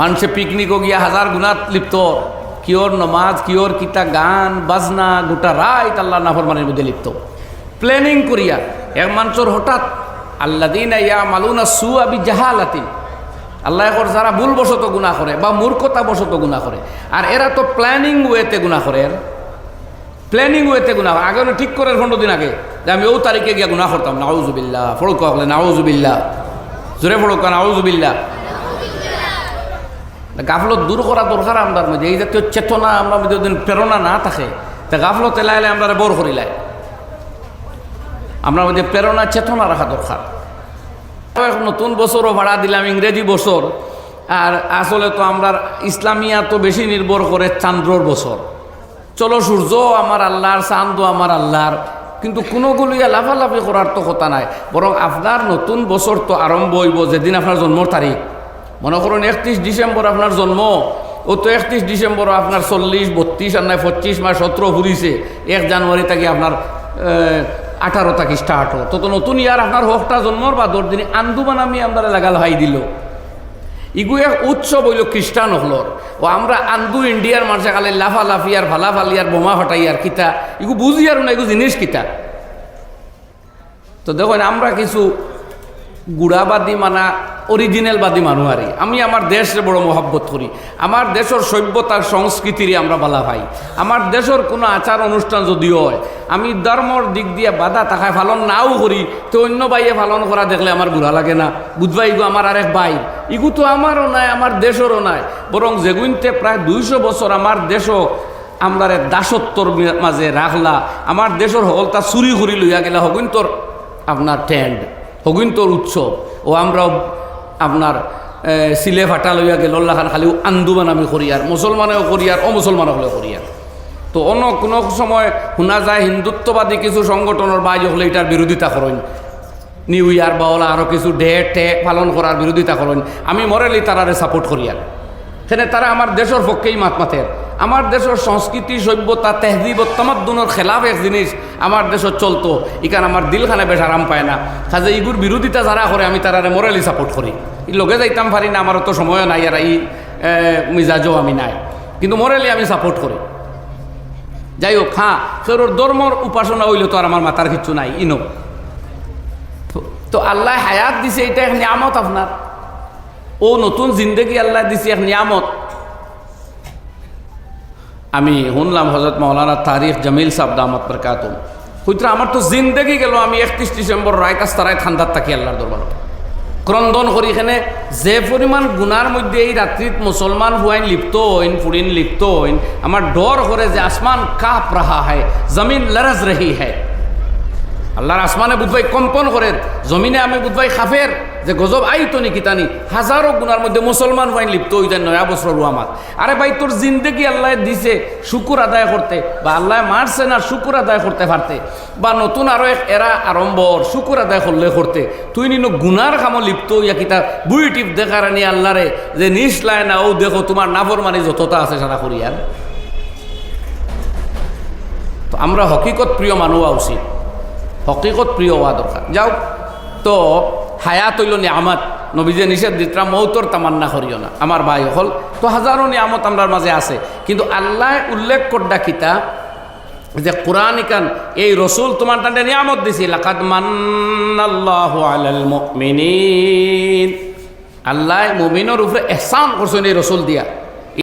মানুষে পিকনিকও গিয়া হাজার গুণাত লিপ্ত। কিওর নমাজ কিওর কিতা গান, বাজনা, গোটা রাইত আল্লাহ নাফরমানের মধ্যে লিপ্ত। প্ল্যানিং করিয়া, এক মানুষের হঠাৎ আল্লা দিন ইয়া মালুনা সু আবি জাহালাতিন আল্লাহ এখন যারা ভুলবশত গুণা করে বা মূর্খতা বশত গুণা করে, আর এরা তো প্ল্যানিং ওয়েতে গুণা করে। এর প্ল্যানিং ওয়েতে গুণা করে। আগে ঠিক করে পনেরো দিন আগে, যে আমি ও তারিখে গিয়ে গুণা করতাম নাউজুবিল্লা ফড়ক নাউজুবিল্লা জোরে ফড়ক নাউজুবিল্লা গাফলত দূর করা দরকার আমরার মধ্যে। এই জাতীয় চেতনা আমরা মধ্যে যদি প্রেরণা না থাকে, তা গাফলত এলাইলে আমরা বর করিলাই আমরা মধ্যে প্রেরণা, চেতনা রাখা দরকার। নতুন বছরও ভাড়া দিলাম, ইংরেজি বছর। আর আসলে তো আমরা ইসলামিয়া তো বেশি নির্ভর করে চান্দ্রর বছর। চলো সূর্য আমার আল্লাহর চান্দ আমার আল্লাহর। কিন্তু কোনোগুলি লাফালাফি করার তো কথা নাই। বরং আপনার নতুন বছর তো আরম্ভ হইব যেদিন আপনার জন্মর তারিখ। মনে করুন, একত্রিশ ডিসেম্বর আপনার জন্ম। ও তো একত্রিশ ডিসেম্বর আপনার চল্লিশ, বত্রিশ, আর নাই পঁচিশ মাস সতেরো ঘুরিছে এক জানুয়ারি থেকে আপনার আঠারো তাকে স্টার্ট হো তো নতুন ইয়ার আপনার হকটা জন্মর বা দশ দিনে আন্দুমান আমি আমরা লাগাল হাই দিল। ইগু এক উৎসব হইল খ্রিস্টান হলর ও আমরা আন্দু ইন্ডিয়ার মানুষে খালে লাফা লাফিয়ার ভালা ফালিয়ার বোমা ফাটাইয়ার কিতা। ইগু বুঝি আর না এগু জিনিস কিতা। তো দেখুন, আমরা কিছু গুড়াবাদী মানা অরিজিনালবাদী মানুষ আরি আমি আমার দেশে বড় মহাব্বত করি। আমার দেশের সভ্যতার সংস্কৃতিরই আমরা বলা ভাই। আমার দেশের কোনো আচার অনুষ্ঠান যদিও হয়, আমি ধর্মর দিক দিয়ে বাধা তাকায় পালন নাও করি, তো অন্য বাইয়ে পালন করা দেখলে আমার বুড়া লাগে না। বুধবা ইগু আমার আরেক ভাই। ইগু তো আমারও নাই আমার দেশেরও নাই। বরং যেগুনতে প্রায় দুইশো বছর আমার দেশও আমরা দাসত্বর মাঝে রাখলা আমার দেশের হকলতা চুরি করি লইয়া গেলা হগুন তোর আপনার টেন্ড হগুন তোর উৎসব ও আমরাও আপনার সিলে ফাটা লইয়া গেল খান খালি আন্দোলন আমি করিয়ার মুসলমানেও করিয়ার অমুসলমানও হলে করিয়ার তো অন্য কোনো সময় শোনা যায় হিন্দুত্ববাদী কিছু সংগঠনের বাইজ হলে এটার বিরোধিতা করেন নিউ ইয়ার বা ওলা আরও কিছু ডে টে পালন করার বিরোধিতা করেন আমি মরেলি তারারে সাপোর্ট করিয়ার সেখানে তারা আমার দেশের পক্ষেই মাত মাতের আমার দেশের সংস্কৃতি, সভ্যতা তেহদিব তামাদ্দুনের খেলাফ এক জিনিস, আমার দেশত চলতো। ইকান আমার দিলখানে বেশ আরাম পায় না। কাজে ইগুর বিরোধিতা যারা করে আমি তারারে মরেলি সাপোর্ট করি। ই লগে যাইতাম পারি না আমার তো সময় নাই আর এই মিজাজও আমি নাই। কিন্তু মরেলি আমি সাপোর্ট করি। যাই হোক হ্যাঁ সেওর ধর্মর উপাসনা হইলে তো আর আমার মাথার কিচ্ছু নাই ইনো তো আল্লাহ হায়াত দিছে এটা এক নিয়ামত আপনার ও নতুন জিন্দগি আল্লাহ দিছে, এক নিয়ামত। আমি শুনলাম হজরত মৌলানা তারিখ জামিল সাহ দামত প্রকাত হইতো আমার তো জিন্দগি গেল, আমি একত্রিশ ডিসেম্বর রায় কাস্তারায় ঠান্ডার থাকি আল্লাহর দরবার। ক্রন্দন করি এখানে, যে পরিমাণ গুনার মধ্যে এই রাত্রিত মুসলমান হুয়াইন লিপ্ত হইন ফুরিন লিপ্ত হইন, আমার ডর করে যে আসমান কাঁপ রাহা হয়, জমিন লরজ রহি হয়। আল্লাহর আসমানে বুধবাই কম্পন করে জমিনে আমি বুধবাই খাফের। যে গজব আইতো নি? কিতানি হাজারো গুনার মধ্যে মুসলমান হইন লিপ্ত হয়ে যায় নয়া বছর আমার আরে ভাই, তোর জিন্দগি আল্লাহ দিছে শুকুর আদায় করতে, বা আল্লাহ মারছে না শুকুর আদায় করতে পারতে, বা নতুন আরও এক এরা আরম্বর শুকুর আদায় করলে করতে। তুই নিন গুনার কামো লিপ্ত হইয়া কিতা বুই টিপ দেখার আনি আল্লাহরে, যে নিসলায় না, ও দেখো তোমার নাফর মানে যতটা আছে সারা করিয়ার। তো আমরা হকিকত প্রিয় মানুষ হওয়া উচিত। হকিকত প্রিয় হওয়া দরকার। যাও, তো হায়াত হইল নিয়ামত। নবীজে নিষেধ দিতরা মৌতর তামান্না করিও না। আমার ভাই হল। তো হাজারো নিয়ামত আমরার মাঝে আছে। কিন্তু আল্লাহ উল্লেখ করডা কিতা? যে কোরআন ইকান, এই রসুল তোমার টান্ডে নিয়ামত দিছি, লাকাদ মান্নাল্লাহু আলাল মুমিনিন। আল্লাহ মুমিনের উপরে এহসান করছেন এই রসুল দিয়া।